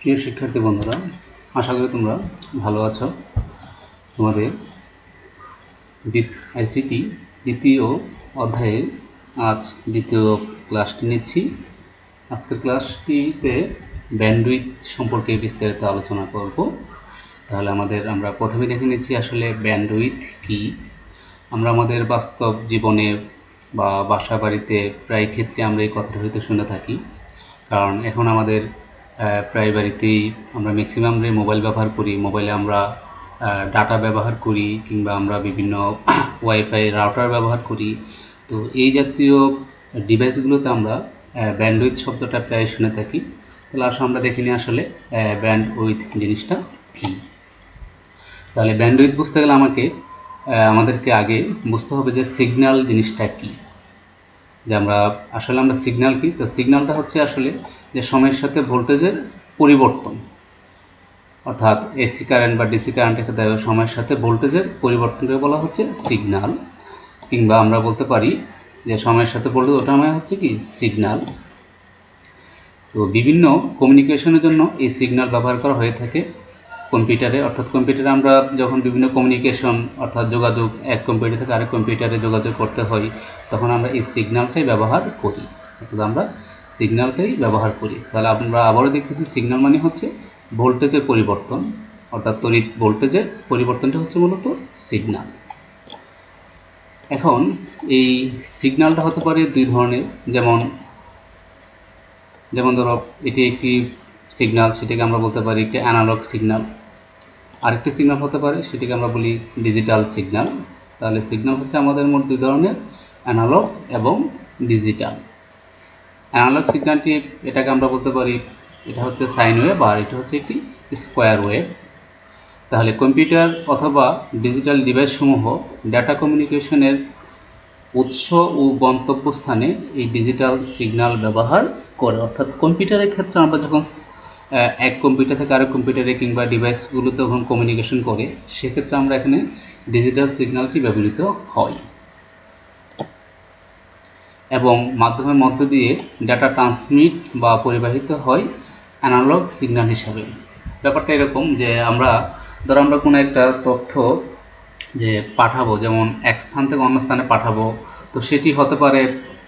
প্রিয় শিক্ষার্থী বন্ধুরা, আশা করি তোমরা ভালো আছো। তোমাদের আইসিটি দ্বিতীয় অধ্যায়ের আজ দ্বিতীয় ক্লাসটি নিচ্ছি। আজকের ক্লাসটিতে ব্যান্ডউইথ সম্পর্কে বিস্তারিত আলোচনা করব। তাহলে আমাদের আমরা প্রথমে দেখে নিচ্ছি আসলে ব্যান্ডউইথ কি। আমরা আমাদের বাস্তব জীবনে বা বাসা বাড়িতে প্রায় ক্ষেত্রে আমরা এই কথাটা হয়তো শুনে থাকি। কারণ এখন আমাদের প্রায় বাড়িতেই আমরা ম্যাক্সিমামরে মোবাইল ব্যবহার করি। মোবাইলে আমরা ডাটা ব্যবহার করি কিংবা আমরা বিভিন্ন ওয়াইফাই রাউটার ব্যবহার করি। তো এই জাতীয় ডিভাইসগুলোতে আমরা ব্যান্ডউইথ শব্দটা প্রায় শুনে থাকি। তাহলে আসলে আমরা দেখে নিই আসলে ব্যান্ড উইথ জিনিসটা কী। তাহলে ব্যান্ডউইথ বুঝতে গেলে আমাকে আমাদেরকে আগে বুঝতে হবে যে সিগন্যাল জিনিসটা কী। যে আমরা, আসলে আমরা সিগন্যাল কি? তো সিগন্যালটা হচ্ছে আসলে যে সময়ের সাথে ভোল্টেজের পরিবর্তন। অর্থাৎ এসি কারেন্ট বা ডিসি কারেন্টের ক্ষেত্রে সময়ের সাথে ভোল্টেজের পরিবর্তনকে বলা হচ্ছে সিগন্যাল কিংবা আমরা বলতে পারি যে সময়ের সাথে ভোল্টেজ ওটা মানে হচ্ছে কি? সিগন্যাল তো বিভিন্ন কমিউনিকেশনের জন্য এই সিগন্যাল ব্যবহার করা হয়ে থাকে কম্পিউটারে অর্থাৎ কম্পিউটারে আমরা যখন বিভিন্ন কমিউনিকেশন অর্থাৎ যোগাযোগ, এক কম্পিউটার থেকে আরেক কম্পিউটারে যোগাযোগ করতে হয়, তখন আমরা এই সিগন্যালটাই ব্যবহার করি। অর্থাৎ আমরা সিগন্যালটাই ব্যবহার করি। তাহলে আমরা আবারও দেখতেছি সিগন্যাল মানে হচ্ছে ভোল্টেজের পরিবর্তন, অর্থাৎ তড়িৎ ভোল্টেজের পরিবর্তনটা হচ্ছে মূলত সিগন্যাল এখন এই সিগন্যালটা হতে পারে দুই ধরনের। যেমন যেমন ধরো, এটি একটি সিগন্যাল সেটাকে আমরা বলতে পারি একটি অ্যানালগ সিগন্যাল আরেকটি সিগন্যাল হতে পারে, সেটিকে আমরা বলি ডিজিটাল সিগন্যাল তাহলে সিগন্যাল হচ্ছে আমাদের মোট দুই ধরনের অ্যানালগ এবং ডিজিটাল অ্যানালগ সিগন্যালটি এটাকে আমরা বলতে পারি, এটা হচ্ছে সাইন ওয়েভ আর এটা হচ্ছে একটি স্কোয়ার ওয়েভ তাহলে কম্পিউটার অথবা ডিজিটাল ডিভাইসসমূহ ডাটা কমিউনিকেশনের উৎস ও গন্তব্যস্থানে এই ডিজিটাল সিগন্যাল ব্যবহার করে। অর্থাৎ কম্পিউটারের ক্ষেত্রে আমরা যখন এক কম্পিউটার থেকে আরেক কম্পিউটারে কিংবা ডিভাইসগুলোতে যখন কমিউনিকেশন করে, সেক্ষেত্রে আমরা এখানে ডিজিটাল সিগন্যালটি ব্যবহৃত হয়। এবং মাধ্যমের মধ্য দিয়ে ডাটা ট্রান্সমিট বা পরিবাহিত হয় অ্যানালগ সিগন্যাল হিসাবে। ব্যাপারটা এরকম যে আমরা, ধরো আমরা কোনো একটা তথ্য যে পাঠাবো, যেমন এক স্থান থেকে অন্য স্থানে পাঠাবো, তো সেটি হতে পারে,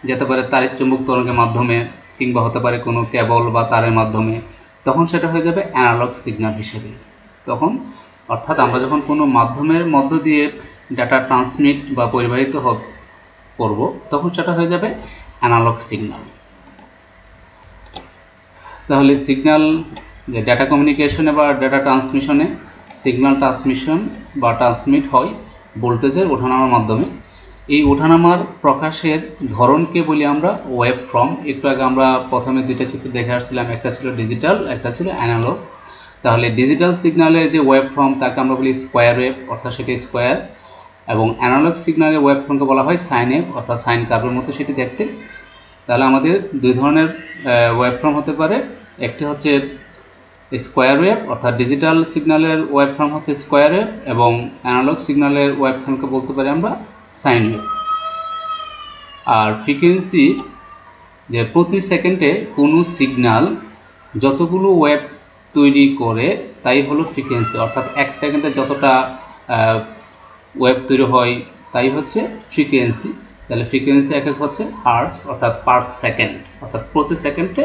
যেতে পারে তারের চুম্বক তরঙ্গের মাধ্যমে কিংবা হতে পারে কোনো কেবল বা তারের মাধ্যমে। তখন সেটা হয়ে যাবে অ্যানালগ সিগন্যাল হিসেবে। তখন অর্থাৎ আমরা যখন কোনো মাধ্যমের মধ্য দিয়ে ডাটা ট্রান্সমিট বা পরিবাহিত করব, তখন সেটা হয়ে যাবে অ্যানালগ সিগন্যাল তাহলে সিগন্যাল যে ডাটা কমিউনিকেশনে বা ডাটা ট্রান্সমিশনে সিগন্যাল ট্রান্সমিশন বা ট্রান্সমিট হয় ভোল্টেজের ওঠানামার মাধ্যমে। এই ওঠানামার প্রকাশের ধরনকে বলি আমরা ওয়েব ফর্ম একটু আগে আমরা প্রথমে দুইটা চিত্র দেখে আসছিলাম, একটা ছিল ডিজিটাল একটা ছিল অ্যানালগ তাহলে ডিজিটাল সিগন্যালের যে ওয়েব ফর্ম তাকে আমরা বলি স্কোয়ার ওয়েভ অর্থাৎ সেটি স্কোয়ার এবং অ্যানালগ সিগনালের ওয়েব ফর্মকে বলা হয় সাইন ওয়েভ অর্থাৎ সাইন কার্ভের মতো সেটি দেখতে। তাহলে আমাদের দুই ধরনের ওয়েব ফর্ম হতে পারে। একটি হচ্ছে স্কোয়ার ওয়েভ অর্থাৎ ডিজিটাল সিগনালের ওয়েব ফর্ম হচ্ছে স্কোয়ার ওয়েভ এবং অ্যানালগ সিগনালের ওয়েব ফর্মকে বলতে পারি আমরা সাইন ওয়েভ আর ফ্রিকোয়েন্সি যে প্রতি সেকেন্ডে কোনো সিগন্যাল যতগুলো ওয়েব তৈরি করে, তাই হলো ফ্রিকোয়েন্সি। অর্থাৎ এক সেকেন্ডে যতটা ওয়েব তৈরি হয়, তাই হচ্ছে ফ্রিকোয়েন্সি। তাহলে ফ্রিকোয়েন্সি একক হচ্ছে হার্স অর্থাৎ পার সেকেন্ড। অর্থাৎ প্রতি সেকেন্ডে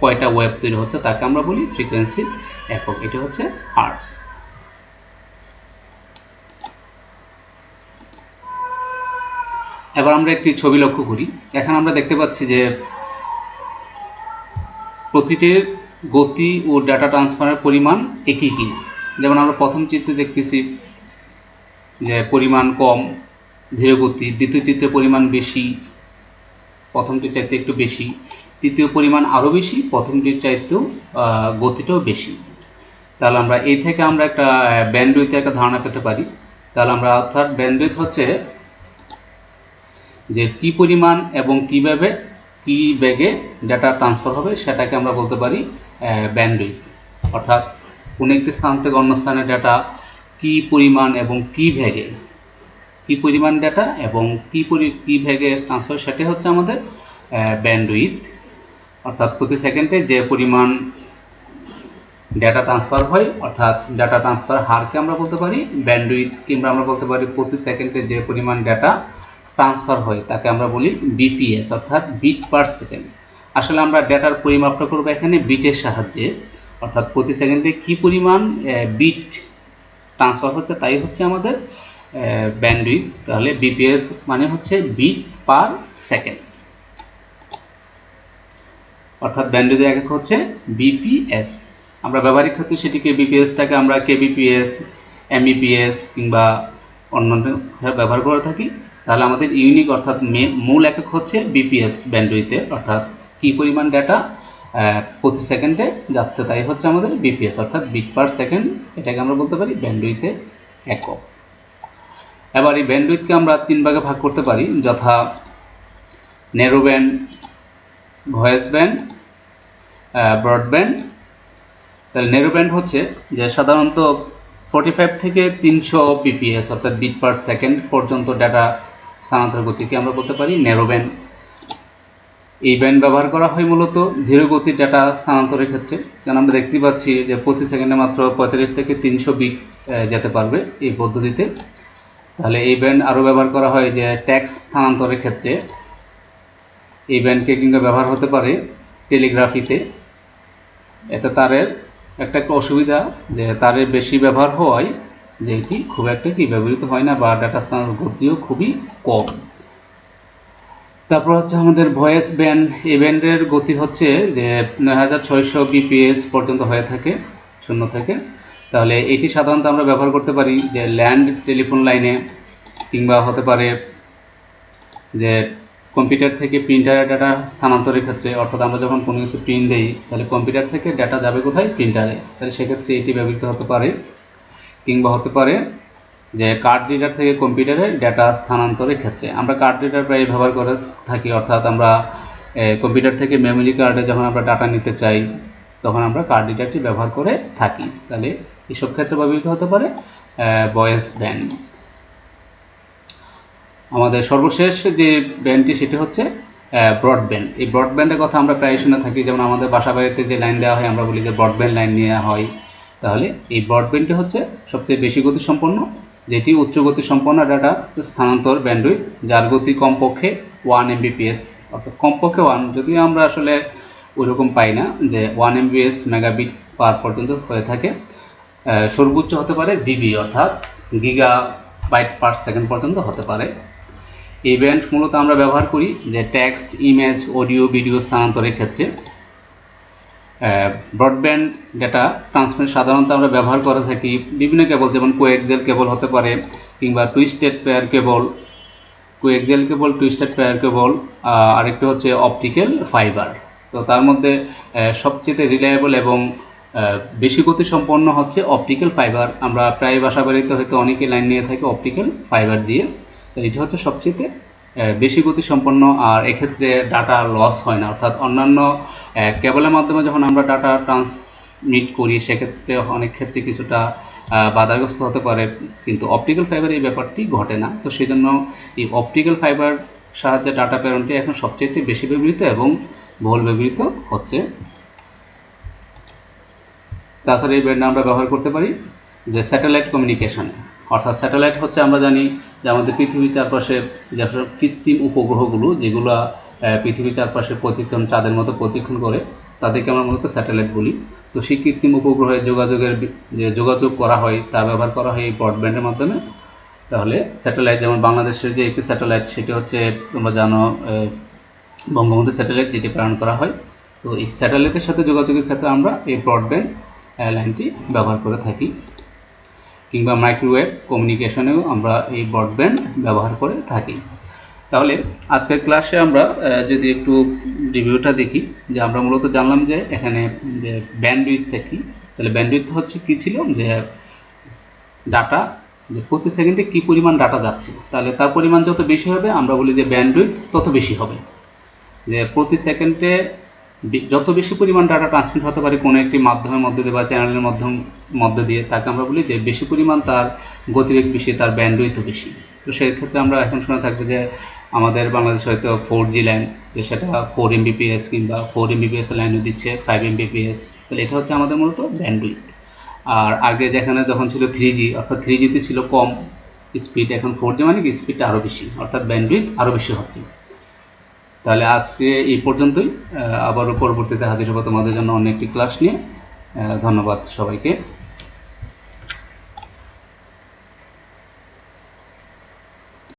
কয়টা ওয়েব তৈরি হচ্ছে, তাকে আমরা বলি ফ্রিকোয়েন্সি একক। এটা হচ্ছে হার্স এবার আমরা একটি ছবি লক্ষ্য করি। এখানে আমরা দেখতে পাচ্ছি যে প্রতিটির গতি ও ডাটা ট্রান্সফারের পরিমাণ একই কিনা যেমন আমরা প্রথম চিত্রে দেখতেছি যে পরিমাণ কম, ধীর গতি, দ্বিতীয় চিত্রে পরিমাণ বেশি প্রথমটির চাইতে একটু বেশি, তৃতীয় পরিমাণ আরও বেশি প্রথমটির চাইতেও গতিটাও বেশি। তাহলে আমরা এই থেকে আমরা একটা ব্যান্ডউইথের একটা ধারণা পেতে পারি। তাহলে আমরা অর্থাৎ ব্যান্ডউইথ হচ্ছে যে কি পরিমাণ এবং কীভাবে কি বেগে ডাটা ট্রান্সফার হবে সেটাকে আমরা বলতে পারি ব্যান্ডউইথ অর্থাৎ কোন একটি স্থান থেকে অন্য স্থানে ডাটা কি পরিমাণ এবং কি ভেগে কি পরিমাণ ডাটা এবং কি পরি, কি ভেগে ট্রান্সফার সেটাই হচ্ছে আমাদের ব্যান্ডউইথ অর্থাৎ প্রতি সেকেন্ডে যে পরিমাণ ডেটা ট্রান্সফার হয়, অর্থাৎ ডেটা ট্রান্সফার হারকে আমরা বলতে পারি ব্যান্ডউইথ কিংবা আমরা বলতে পারি, প্রতি সেকেন্ডে যে পরিমাণ ডেটা ট্রান্সফার হয়, তাকে আমরা বলি বিপিএস অর্থাৎ বিট পার সেকেন্ড আসলে আমরা ডেটার পরিমাপটা করব এখানে বিটের সাহায্যে। অর্থাৎ প্রতি সেকেন্ডে কি পরিমাণ বিট ট্রান্সফার হচ্ছে, তাই হচ্ছে আমাদের ব্যান্ডউইথ তাহলে বিপিএস মানে হচ্ছে বিট পার সেকেন্ড অর্থাৎ ব্যান্ডউইথের একক হচ্ছে বিপিএস আমরা ব্যবহারিক ক্ষেত্রে সেটিকে বিপিএসটাকে আমরা কেবিপিএস এমবিপিএস কিংবা অন্যান্য ব্যবহার করে থাকি। তাহলে আমাদের ইউনিক অর্থাৎ মূল একক হচ্ছে বিপিএস ব্যান্ডউইথে অর্থাৎ কি পরিমাণ ডেটা প্রতি সেকেন্ডে যাচ্ছে তাই হচ্ছে আমাদের বিপিএস অর্থাৎ বিট পার সেকেন্ড এটাকে আমরা বলতে পারি ব্যান্ডউইথের একক। এবার এই ব্যান্ডউইথকে আমরা তিন ভাগে ভাগ করতে পারি, যথা narrow band voice band broadband তাহলে ন্যারো ব্যান্ড হচ্ছে যে সাধারণত ফোর্টি ফাইভ থেকে তিনশো বিপিএস অর্থাৎ বিট পার সেকেন্ড পর্যন্ত ডাটা স্থানান্তর গতিকে আমরা বলতে পারি ন্যারো ব্যান্ড এই ব্যান্ড ব্যবহার করা হয় মূলত ধীর ধীরগতির ডাটা স্থানান্তরের ক্ষেত্রে। যেন আমরা দেখতে পাচ্ছি যে প্রতি সেকেন্ডে মাত্র পঁয়তাল্লিশ থেকে তিনশো বিট যেতে পারবে এই পদ্ধতিতে। তাহলে এই ব্যান্ড আরও ব্যবহার করা হয় যে ট্যাক্স স্থানান্তরের ক্ষেত্রে। এই ব্যান্ডকে কিন্তু ব্যবহার হতে পারে টেলিগ্রাফিতে এতে তারের একটা অসুবিধা যে তারের বেশি ব্যবহার হওয়ায় যে এটি খুব একটা কি ব্যবহৃত হয় না বা ডাটা স্থানান্তর গতিও খুবই কম। তারপর হচ্ছে আমাদের ভয়েস ব্যান্ড এই ব্যান্ডের গতি হচ্ছে যে নয় হাজার ছয়শো বিপিএস পর্যন্ত হয়ে থাকে, শূন্য থেকে। তাহলে এটি সাধারণত আমরা ব্যবহার করতে পারি যে ল্যান্ড টেলিফোন লাইনে কিংবা হতে পারে যে কম্পিউটার থেকে প্রিন্টারের ডাটা স্থানান্তরের ক্ষেত্রে, অর্থাৎ আমরা যখন কোনো কিছু প্রিন্ট দিই, তাহলে কম্পিউটার থেকে ডাটা যাবে কোথায়? প্রিন্টারে তাহলে সেক্ষেত্রে এটি ব্যবহৃত হতে পারে কিংবা হতে পারে যে কার্ড রিডার থেকে কম্পিউটারে ডাটা স্থানান্তরের ক্ষেত্রে। আমরা কার্ড রিডার প্রায় ব্যবহার করে থাকি, অর্থাৎ আমরা কম্পিউটার থেকে মেমোরি কার্ডে যখন আমরা ডাটা নিতে চাই, তখন আমরা কার্ড রিডারটি ব্যবহার করে থাকি। তাহলে এসব ক্ষেত্রে ব্যবহৃত হতে পারে ভয়েস ব্যান্ড আমাদের সর্বশেষ যে ব্যান্ডটি সেটি হচ্ছে ব্রডব্যান্ড এই ব্রডব্যান্ডের কথা আমরা প্রায় শুনে থাকি, যেমন আমাদের বাসা বাড়িতে যে লাইন দেওয়া হয়, আমরা বলি যে ব্রডব্যান্ড লাইন নেওয়া হয়। তাহলে এই ব্রডব্যান্ডটি হচ্ছে সবচেয়ে বেশি গতি সম্পন্ন যেটি উচ্চ গতি সম্পন্ন ডাটা স্থানান্তর ব্যান্ডউইথ যার গতি কমপক্ষে ওয়ান এমবিপিএস অর্থাৎ কমপক্ষে ওয়ান যদিও আমরা আসলে ওইরকম পাই না যে ওয়ান এমবিএস মেগাবিট পার পর্যন্ত হয়ে থাকে সর্বোচ্চ হতে পারে জিবি অর্থাৎ গিগা বাইট পার সেকেন্ড পর্যন্ত হতে পারে। এই ব্যান্ড মূলত আমরা ব্যবহার করি যে টেক্সট ইমেজ অডিও ভিডিও স্থানান্তরের ক্ষেত্রে। ব্রডব্যান্ড ডেটা ট্রান্সমিট সাধারণত আমরা ব্যবহার করে থাকি বিভিন্ন কেবল যেমন কোএক্সেল কেবল হতে পারে, কিংবা twisted pair cable coaxial cable twisted pair cable আরেকটি হচ্ছে অপটিক্যাল ফাইবার তো তার মধ্যে সবচেয়ে রিলায়েবল এবং বেশি গতি সম্পন্ন হচ্ছে অপটিক্যাল ফাইবার আমরা প্রায় বাসা বাড়িতে হয়তো অনেকে লাইন নিয়ে থাকি অপটিক্যাল ফাইবার দিয়ে। তো এটি হচ্ছে সবচেয়ে বেশি গতি সম্পন্ন আর এক্ষেত্রে ডাটা লস হয় না। অর্থাৎ অন্যান্য কেবলের মাধ্যমে যখন আমরা ডাটা ট্রান্সমিট করি, সেক্ষেত্রে অনেক ক্ষেত্রে কিছুটা বাধাগ্রস্ত হতে পারে। কিন্তু অপটিক্যাল ফাইবার এই ব্যাপারটি ঘটে না। তো সেই জন্য এই অপটিক্যাল ফাইবার সাহায্যে ডাটা প্রেরণটি এখন সবচেয়ে বেশি ব্যবহৃত এবং বহুল ব্যবহৃত হচ্ছে। তাছাড়া এই ব্যান্ড আমরা ব্যবহার করতে পারি যে স্যাটেলাইট কমিউনিকেশনে অর্থাৎ স্যাটেলাইট হচ্ছে আমরা জানি যে আমাদের পৃথিবীর চারপাশে যে কৃত্রিম উপগ্রহগুলো যেগুলো পৃথিবীর চারপাশে প্রতিক্ষণ চাঁদের মতো প্রতিক্ষণ করে, তাদেরকে আমরা মূলত স্যাটেলাইট বলি। তো সেই কৃত্রিম উপগ্রহে যোগাযোগের যে যোগাযোগ করা হয়, তা ব্যবহার করা হয় এই ব্রডব্যান্ডের মাধ্যমে। তাহলে স্যাটেলাইট, যেমন বাংলাদেশের যে একটি স্যাটেলাইট, সেটি হচ্ছে তোমরা জানো বঙ্গবন্ধু স্যাটেলাইট, যেটি প্রেরণ করা হয়। তো এই স্যাটেলাইটের সাথে যোগাযোগের ক্ষেত্রে আমরা এই ব্রডব্যান্ড লাইনটি ব্যবহার করে থাকি। কিংবা মাইক্রোওয়েভ কমিউনিকেশনেও আমরা এই ব্রডব্যান্ড ব্যবহার করে থাকি। তাহলে আজকের ক্লাসে আমরা যদি একটু রিভিউটা দেখি, যে আমরা মূলত জানলাম যে এখানে যে ব্যান্ডউইথ থাকি তাহলে ব্যান্ডউইথ হচ্ছে কি ছিল? যে ডাটা যে প্রতি সেকেন্ডে কি পরিমাণ ডাটা যাচ্ছে। তাহলে তার পরিমাণ যত বেশি হবে, আমরা বলি যে ব্যান্ডউইথ তত বেশি হবে। যে প্রতি সেকেন্ডে যত বেশি পরিমাণ ডাটা ট্রান্সমিট হতে পারে কোনো একটি মাধ্যমের মধ্যে দিয়ে বা চ্যানেলের মাধ্যম মধ্যে দিয়ে, তাকে আমরা বলি যে বেশি পরিমাণ তার গতিবেগ বেশি, তার ব্যান্ডউইথ বেশি। তো সেই ক্ষেত্রে আমরা এখন শুনে থাকব যে আমাদের বাংলাদেশ হয়তো ফোর জি লাইন যে সেটা ফোর এমবিপিএস কিংবা ফোর এমবিপিএস লাইনও দিচ্ছে ফাইভ এমবিপিএস তাহলে এটা হচ্ছে আমাদের মূলত ব্যান্ডউইথ আর আগে যেখানে যখন ছিল থ্রি জি অর্থাৎ থ্রি জিতে ছিল কম স্পিড এখন ফোর জি মানে কি স্পিডটা আরও বেশি, অর্থাৎ ব্যান্ডউইথ আরও বেশি হচ্ছে। তাহলে আজকে এই পর্যন্তই। আবারও পরবর্তীতে হাজির হব তোমাদের জন্য অন্য একটি ক্লাস নিয়ে। ধন্যবাদ সবাইকে।